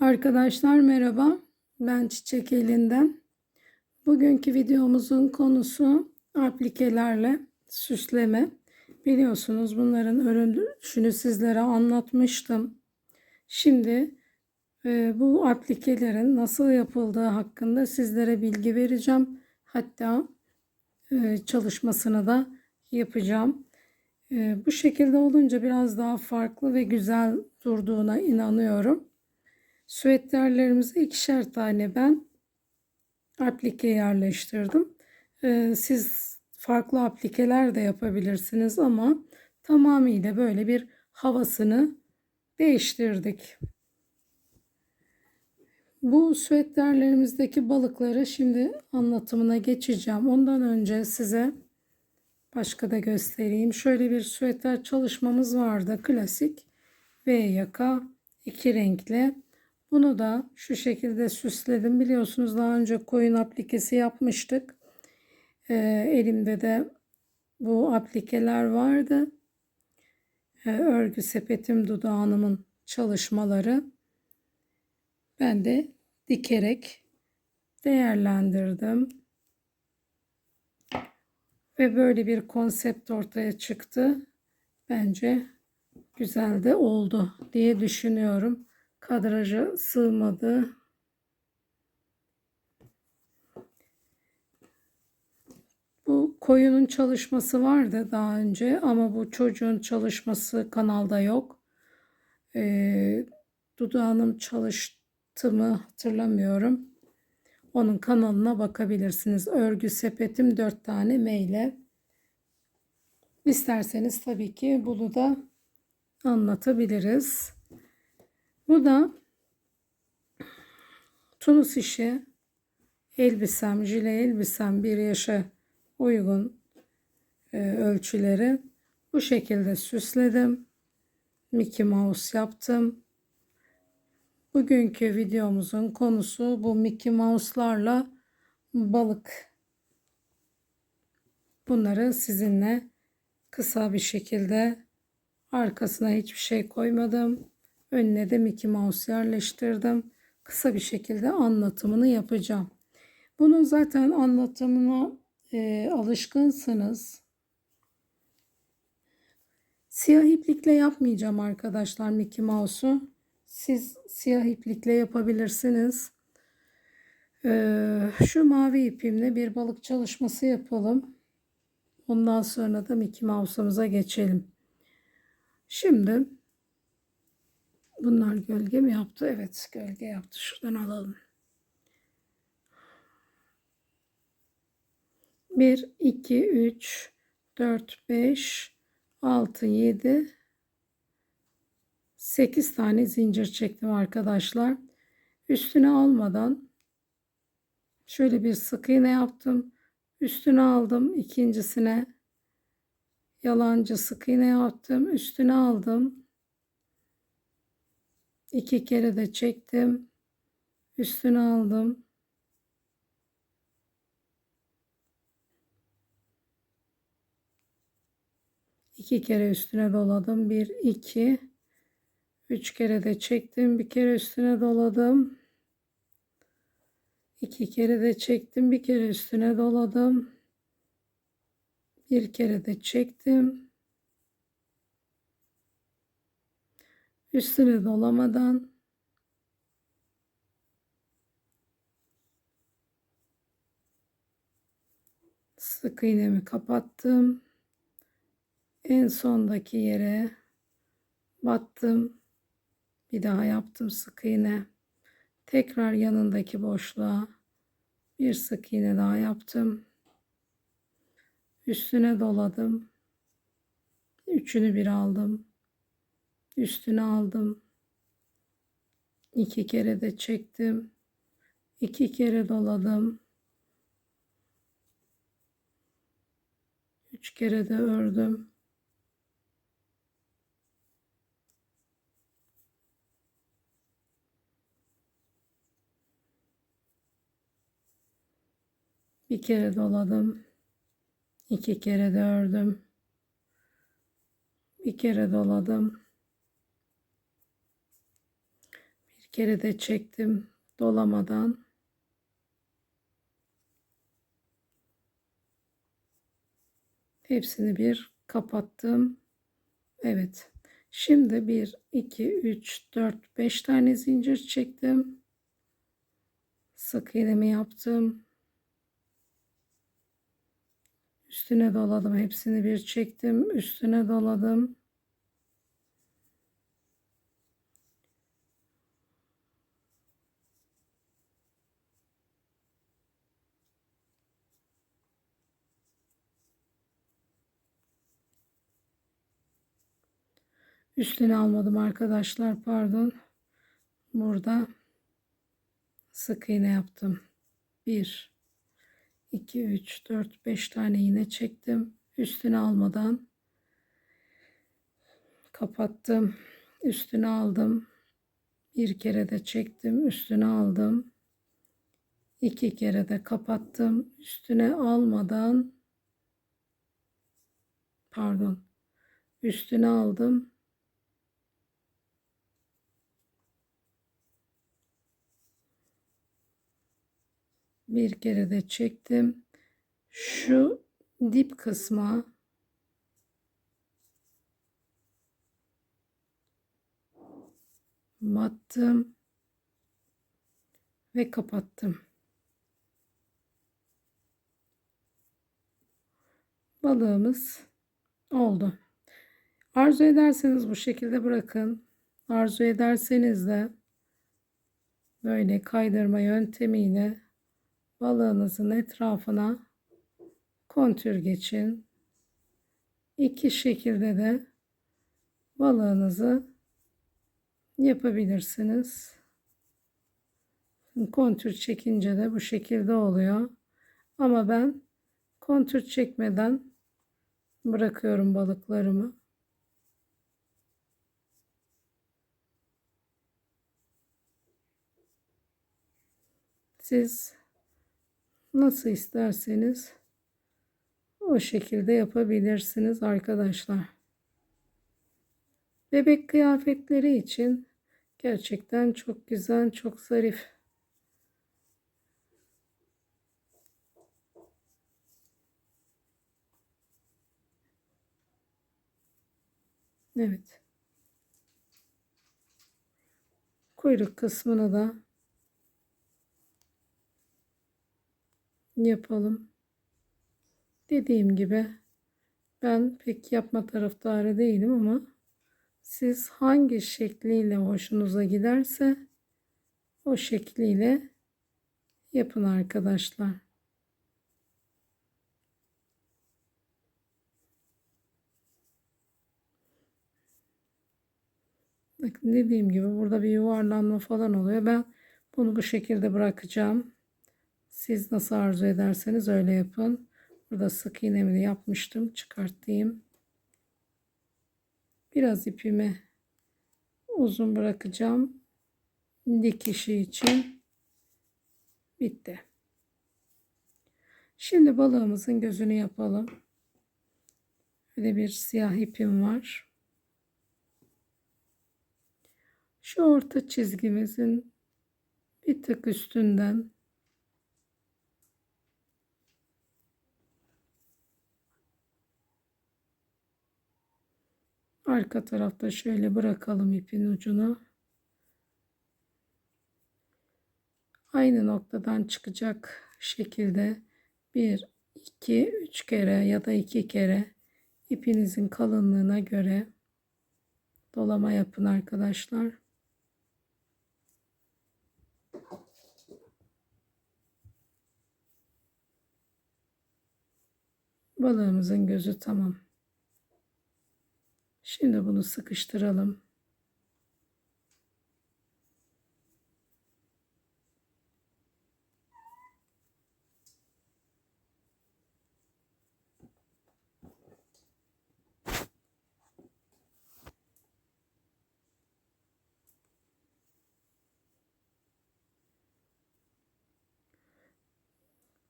Arkadaşlar merhaba. Ben Çiçek Elinden. Bugünkü videomuzun konusu aplikelerle süsleme. Biliyorsunuz bunların örülüşünü sizlere anlatmıştım. Şimdi e, bu aplikelerin nasıl yapıldığı hakkında sizlere bilgi vereceğim. Hatta e, çalışmasını da yapacağım. E, bu şekilde olunca biraz daha farklı ve güzel durduğuna inanıyorum. Süvetlerlerimize ikişer tane ben aplike yerleştirdim. Ee, siz farklı aplikeler de yapabilirsiniz ama tamamıyla böyle bir havasını değiştirdik. Bu süvetlerlerimizdeki balıkları şimdi anlatımına geçeceğim. Ondan önce size başka da göstereyim. Şöyle bir süveter çalışmamız vardı. Klasik V yaka iki renkli. Bunu da şu şekilde süsledim. Biliyorsunuz daha önce koyun aplikesi yapmıştık. Ee, elimde de bu aplikeler vardı. Ee, örgü sepetim dudağımın çalışmaları. Ben de dikerek değerlendirdim. Ve böyle bir konsept ortaya çıktı. Bence güzel de oldu diye düşünüyorum kadraja sığmadı. Bu koyunun çalışması vardı daha önce ama bu çocuğun çalışması kanalda yok. Ee, dudağım çalıştı mı hatırlamıyorum. Onun kanalına bakabilirsiniz. Örgü sepetim 4 tane meyle. İsterseniz tabii ki bunu da anlatabiliriz. Bu da Tunus işi elbisem, jile elbisem bir yaşa uygun e, ölçüleri bu şekilde süsledim. Mickey Mouse yaptım. Bugünkü videomuzun konusu bu Mickey Mouse'larla balık. Bunları sizinle kısa bir şekilde arkasına hiçbir şey koymadım. Önüne de Mickey Mouse yerleştirdim. Kısa bir şekilde anlatımını yapacağım. Bunun zaten anlatımına e, alışkınsınız. Siyah iplikle yapmayacağım arkadaşlar Mickey Mouse'u. Siz siyah iplikle yapabilirsiniz. Ee, şu mavi ipimle bir balık çalışması yapalım. Ondan sonra da Mickey Mouse'umuza geçelim. Şimdi Bunlar gölge mi yaptı? Evet gölge yaptı. Şuradan alalım. 1, 2, 3, 4, 5, 6, 7, 8 tane zincir çektim arkadaşlar. Üstüne almadan şöyle bir sık iğne yaptım. Üstüne aldım. ikincisine yalancı sık iğne yaptım. Üstüne aldım iki kere de çektim. Üstüne aldım. iki kere üstüne doladım. Bir, iki, üç kere de çektim. Bir kere üstüne doladım. iki kere de çektim. Bir kere üstüne doladım. Bir kere de çektim. Üstüne dolamadan sık iğnemi kapattım. En sondaki yere battım. Bir daha yaptım sık iğne. Tekrar yanındaki boşluğa bir sık iğne daha yaptım. Üstüne doladım. Üçünü bir aldım üstüne aldım. iki kere de çektim. iki kere doladım. Üç kere de ördüm. Bir kere doladım. iki kere de ördüm. Bir kere doladım. Kere de çektim dolamadan. Hepsini bir kapattım. Evet. Şimdi 1, 2, 3, 4, 5 tane zincir çektim. Sık iğnemi yaptım. Üstüne doladım. Hepsini bir çektim. Üstüne doladım. Üstüne almadım arkadaşlar. Pardon. Burada sık iğne yaptım. 1 2 3 4 5 tane iğne çektim. Üstüne almadan kapattım. Üstüne aldım. Bir kere de çektim. Üstüne aldım. İki kere de kapattım. Üstüne almadan pardon. Üstüne aldım. Bir kere de çektim. Şu dip kısma battım ve kapattım. Balığımız oldu. Arzu ederseniz bu şekilde bırakın. Arzu ederseniz de böyle kaydırma yöntemiyle balığınızın etrafına kontür geçin. İki şekilde de balığınızı yapabilirsiniz. Kontür çekince de bu şekilde oluyor. Ama ben kontür çekmeden bırakıyorum balıklarımı. Siz nasıl isterseniz o şekilde yapabilirsiniz arkadaşlar. Bebek kıyafetleri için gerçekten çok güzel, çok zarif. Evet. Kuyruk kısmını da yapalım. Dediğim gibi ben pek yapma taraftarı değilim ama siz hangi şekliyle hoşunuza giderse o şekliyle yapın arkadaşlar. Bakın dediğim gibi burada bir yuvarlanma falan oluyor. Ben bunu bu şekilde bırakacağım. Siz nasıl arzu ederseniz öyle yapın. Burada sık iğnemi yapmıştım. Çıkartayım. Biraz ipimi uzun bırakacağım. Dikişi için bitti. Şimdi balığımızın gözünü yapalım. Böyle bir siyah ipim var. Şu orta çizgimizin bir tık üstünden Arka tarafta şöyle bırakalım ipin ucunu. Aynı noktadan çıkacak şekilde 1, 2, 3 kere ya da 2 kere ipinizin kalınlığına göre dolama yapın arkadaşlar. Balığımızın gözü tamam. Şimdi bunu sıkıştıralım.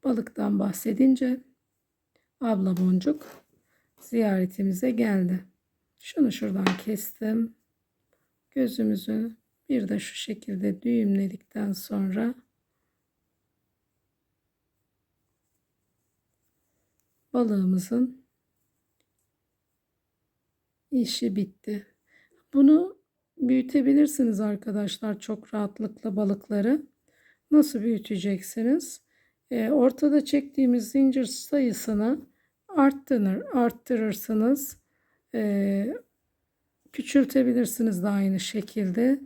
Balıktan bahsedince abla boncuk ziyaretimize geldi. Şunu şuradan kestim. Gözümüzü Bir de şu şekilde düğümledikten sonra balığımızın işi bitti. Bunu büyütebilirsiniz arkadaşlar çok rahatlıkla balıkları. Nasıl büyüteceksiniz? Ee, ortada çektiğimiz zincir sayısını arttırır, arttırırsınız. Ee, küçültebilirsiniz de aynı şekilde.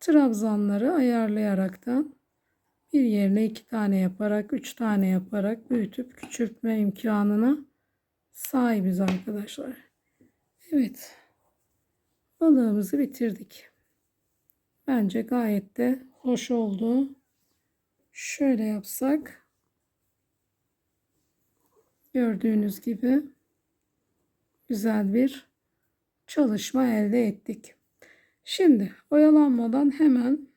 Trabzanları ayarlayaraktan bir yerine iki tane yaparak, üç tane yaparak büyütüp küçültme imkanına sahibiz arkadaşlar. Evet. Balığımızı bitirdik. Bence gayet de hoş oldu. Şöyle yapsak. Gördüğünüz gibi güzel bir çalışma elde ettik. Şimdi oyalanmadan hemen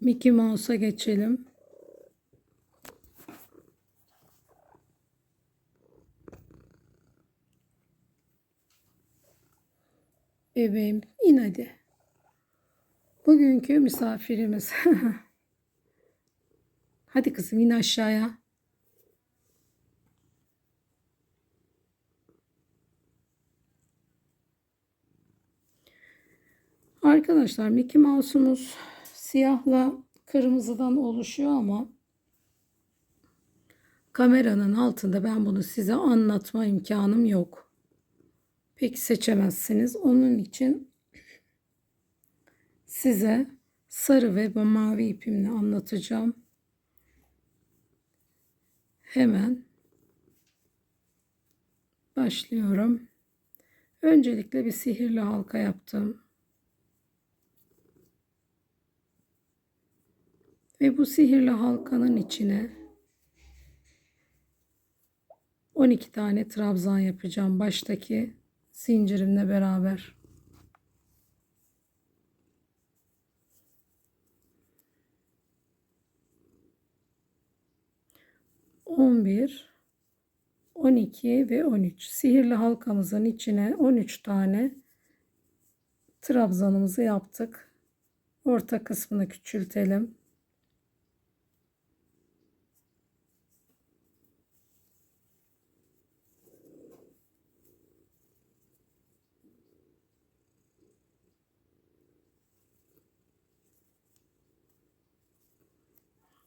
Mickey Mouse'a geçelim. Bebeğim in hadi. Bugünkü misafirimiz. hadi kızım in aşağıya. Arkadaşlar Mickey Mouse'umuz siyahla kırmızıdan oluşuyor ama kameranın altında ben bunu size anlatma imkanım yok. Pek seçemezsiniz. Onun için size sarı ve mavi ipimle anlatacağım. Hemen başlıyorum. Öncelikle bir sihirli halka yaptım. Ve bu sihirli halkanın içine 12 tane trabzan yapacağım baştaki zincirimle beraber. On bir, on iki ve on üç. Sihirli halkamızın içine on üç tane trabzanımızı yaptık. Orta kısmını küçültelim.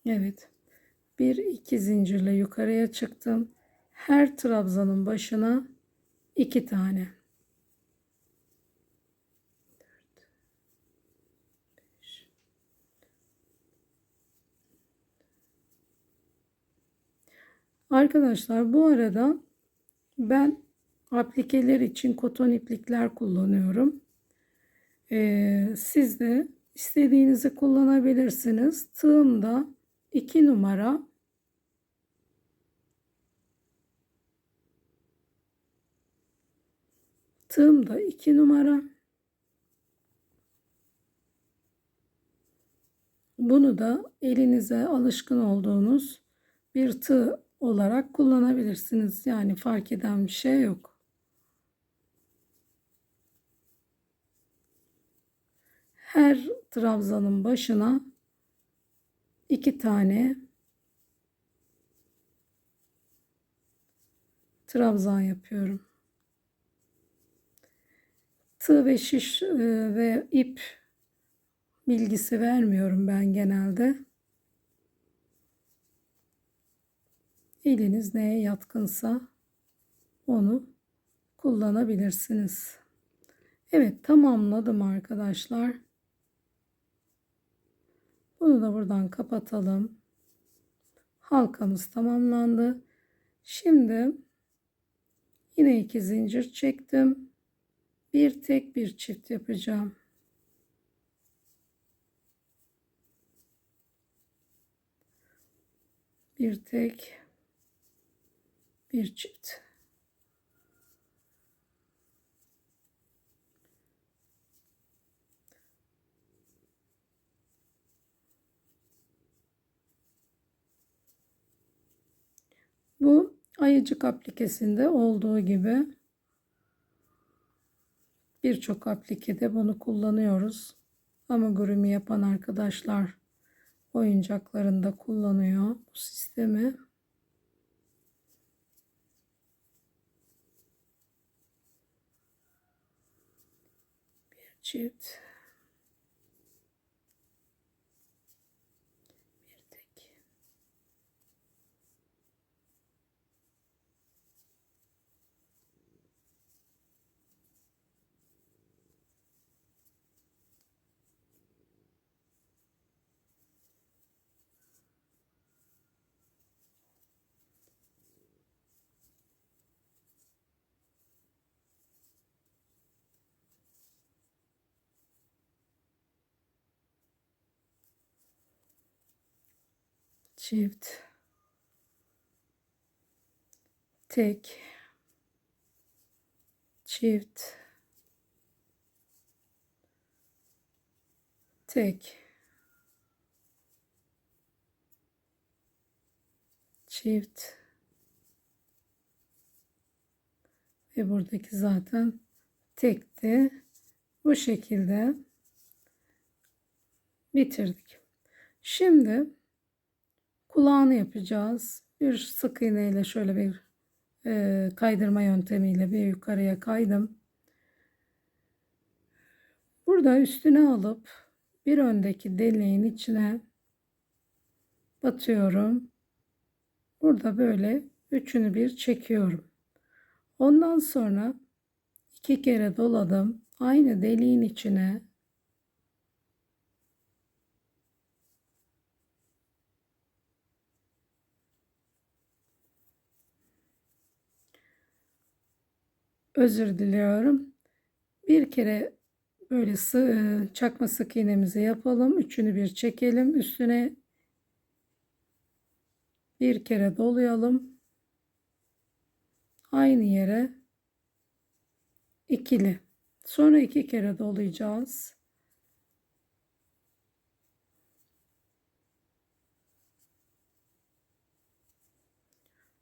Evet. Bir iki zincirle yukarıya çıktım. Her trabzanın başına iki tane. Arkadaşlar bu arada ben aplikeler için koton iplikler kullanıyorum. Ee, siz de istediğinizi kullanabilirsiniz. Tığımda 2 numara tığımda 2 numara bunu da elinize alışkın olduğunuz bir tığ olarak kullanabilirsiniz. Yani fark eden bir şey yok. Her trabzanın başına iki tane trabzan yapıyorum. Tığ ve şiş e, ve ip bilgisi vermiyorum ben genelde. Eliniz neye yatkınsa onu kullanabilirsiniz. Evet tamamladım arkadaşlar. Bunu da buradan kapatalım. Halkamız tamamlandı. Şimdi yine iki zincir çektim. Bir tek bir çift yapacağım. Bir tek bir çift. Bu ayıcık aplikesinde olduğu gibi Birçok aplikede bunu kullanıyoruz. Amigurumi yapan arkadaşlar oyuncaklarında kullanıyor bu sistemi. Çift. Çift. Tek. Çift. Tek. Çift. Ve buradaki zaten tekti. Bu şekilde bitirdik. Şimdi kulağını yapacağız. Bir sık iğne ile şöyle bir e, kaydırma yöntemiyle bir yukarıya kaydım. Burada üstüne alıp bir öndeki deliğin içine batıyorum. Burada böyle üçünü bir çekiyorum. Ondan sonra iki kere doladım. Aynı deliğin içine özür diliyorum. Bir kere böyle sı çakma sık iğnemizi yapalım. Üçünü bir çekelim. Üstüne bir kere dolayalım. Aynı yere ikili. Sonra iki kere dolayacağız.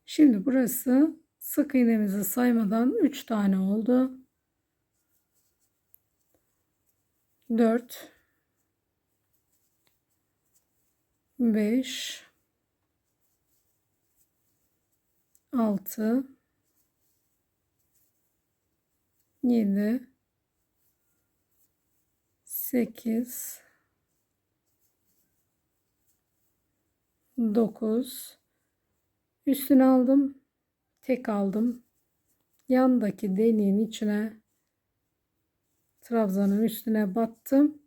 Şimdi burası sık iğnemizi saymadan 3 tane oldu. 4 5 6 7 8 9 üstüne aldım tek aldım. Yandaki deliğin içine trabzanın üstüne battım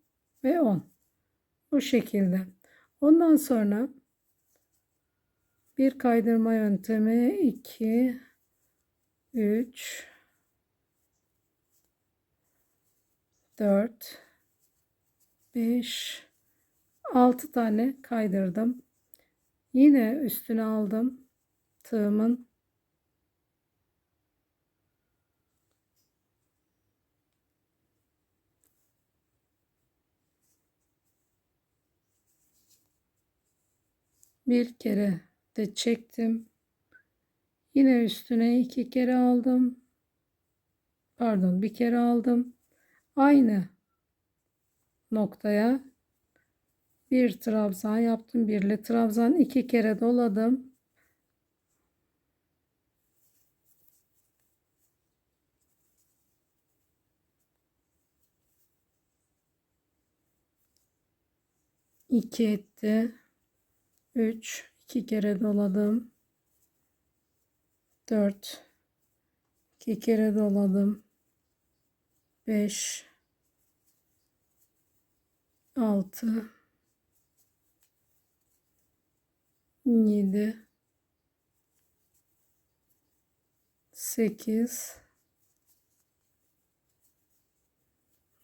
ve 10 bu şekilde. Ondan sonra bir kaydırma yöntemi 2 3 4 5 6 tane kaydırdım. Yine üstüne aldım tığımın bir kere de çektim. Yine üstüne iki kere aldım. Pardon bir kere aldım. Aynı noktaya bir trabzan yaptım. Birli trabzan iki kere doladım. İki etti. Üç. iki kere doladım. Dört. iki kere doladım. Beş. Altı. Yedi. Sekiz.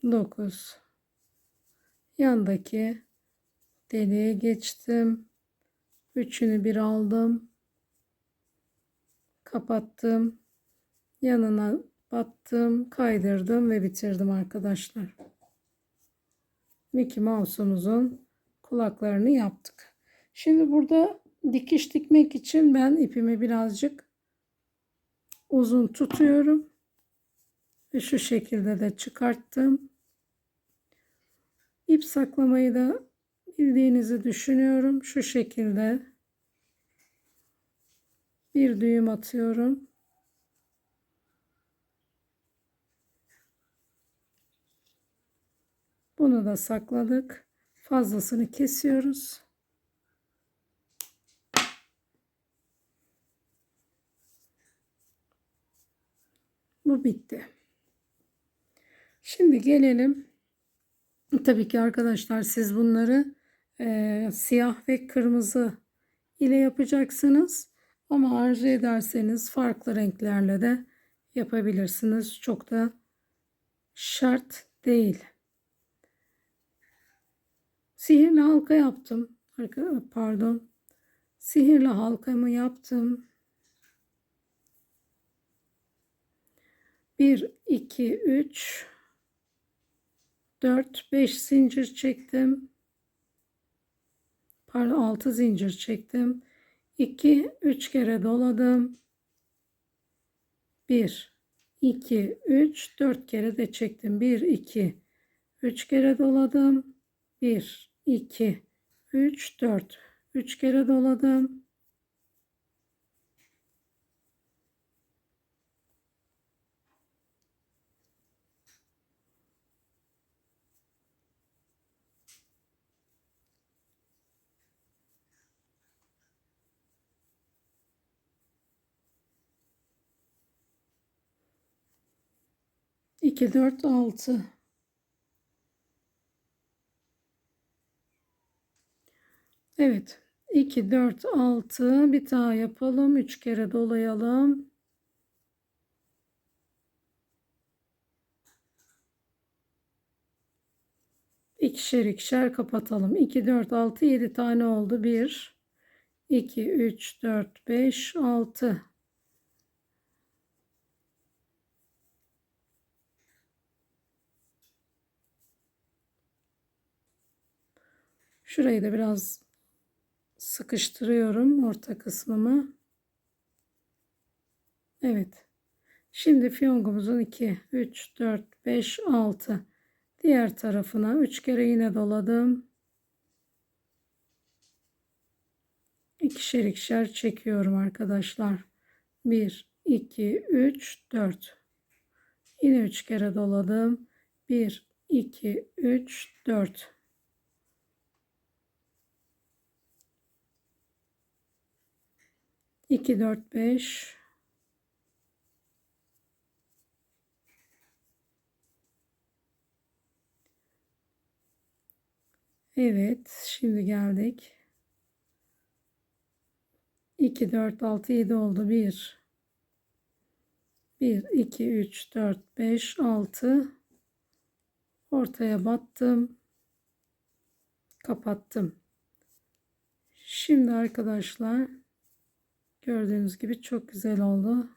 Dokuz. Yandaki deliğe geçtim. Üçünü bir aldım. Kapattım. Yanına battım, kaydırdım ve bitirdim arkadaşlar. Mickey Mouse'umuzun kulaklarını yaptık. Şimdi burada dikiş dikmek için ben ipimi birazcık uzun tutuyorum. Ve şu şekilde de çıkarttım. İp saklamayı da bildiğinizi düşünüyorum. Şu şekilde bir düğüm atıyorum. Bunu da sakladık. Fazlasını kesiyoruz. Bu bitti. Şimdi gelelim. Tabii ki arkadaşlar siz bunları e, siyah ve kırmızı ile yapacaksınız. Ama arzu ederseniz farklı renklerle de yapabilirsiniz. Çok da şart değil. Sihirli halka yaptım. Pardon. Sihirli halkamı yaptım. 1, 2, 3, 4, 5 zincir çektim. Pardon 6 zincir çektim. 2, 3 kere doladım. 1, 2, 3, 4 kere de çektim. 1, 2, 3 kere doladım. 1, 2, 3, 4. 3 kere doladım. 2, 4, 6. Evet. 2, 4, 6. Bir daha yapalım. 3 kere dolayalım. İkişer ikişer kapatalım. 2, 4, 6, 7 tane oldu. 1, 2, 3, 4, 5, 6. Şurayı da biraz sıkıştırıyorum orta kısmımı. Evet. Şimdi fiyongumuzun 2, 3, 4, 5, 6 diğer tarafına 3 kere yine doladım. İkişer ikişer çekiyorum arkadaşlar. 1, 2, 3, 4. Yine 3 kere doladım. 1, 2, 3, 4. 2, 4, 5. Evet, şimdi geldik. 2, 4, 6, 7 oldu. 1, 1, 2, 3, 4, 5, 6. Ortaya battım. Kapattım. Şimdi arkadaşlar Gördüğünüz gibi çok güzel oldu.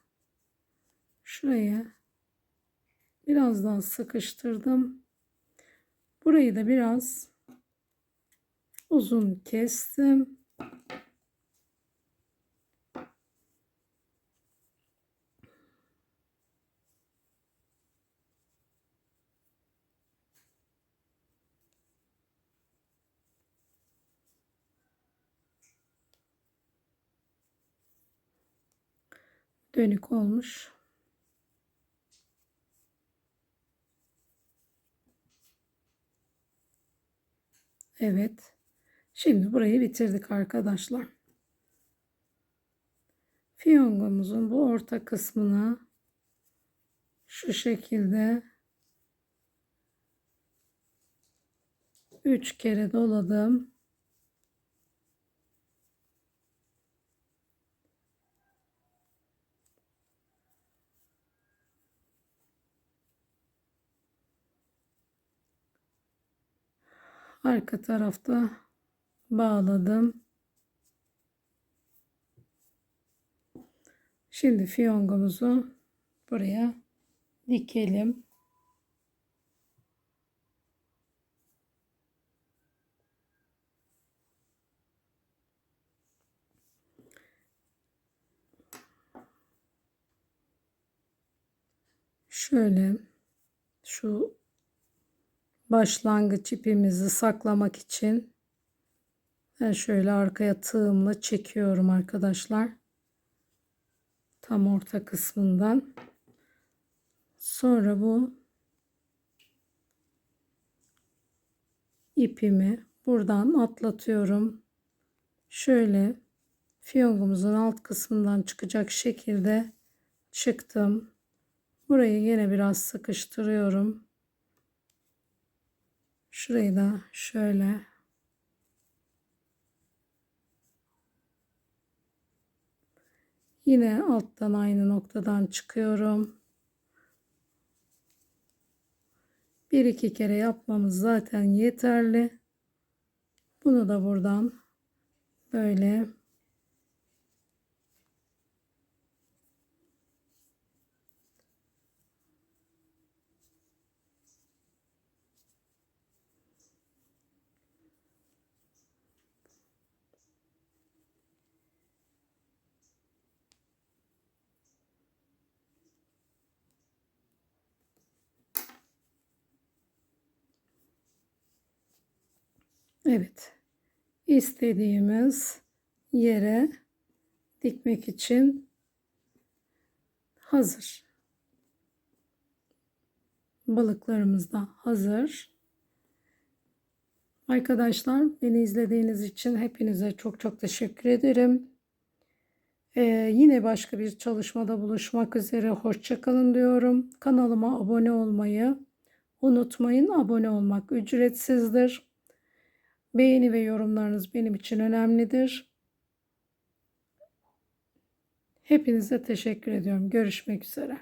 Şuraya biraz daha sıkıştırdım. Burayı da biraz uzun kestim. Dönük olmuş. Evet. Şimdi burayı bitirdik arkadaşlar. Fiyongomuzun bu orta kısmına şu şekilde 3 kere doladım. Arka tarafta bağladım. Şimdi fiyongomuzu buraya dikelim. Şöyle şu başlangıç ipimizi saklamak için ben şöyle arkaya tığımla çekiyorum arkadaşlar. Tam orta kısmından. Sonra bu ipimi buradan atlatıyorum. Şöyle fiyongumuzun alt kısmından çıkacak şekilde çıktım. Burayı yine biraz sıkıştırıyorum. Şurayı da şöyle yine alttan aynı noktadan çıkıyorum. Bir iki kere yapmamız zaten yeterli. Bunu da buradan böyle Evet. istediğimiz yere dikmek için hazır. Balıklarımız da hazır. Arkadaşlar beni izlediğiniz için hepinize çok çok teşekkür ederim. Ee, yine başka bir çalışmada buluşmak üzere. Hoşçakalın diyorum. Kanalıma abone olmayı unutmayın. Abone olmak ücretsizdir. Beğeni ve yorumlarınız benim için önemlidir. Hepinize teşekkür ediyorum. Görüşmek üzere.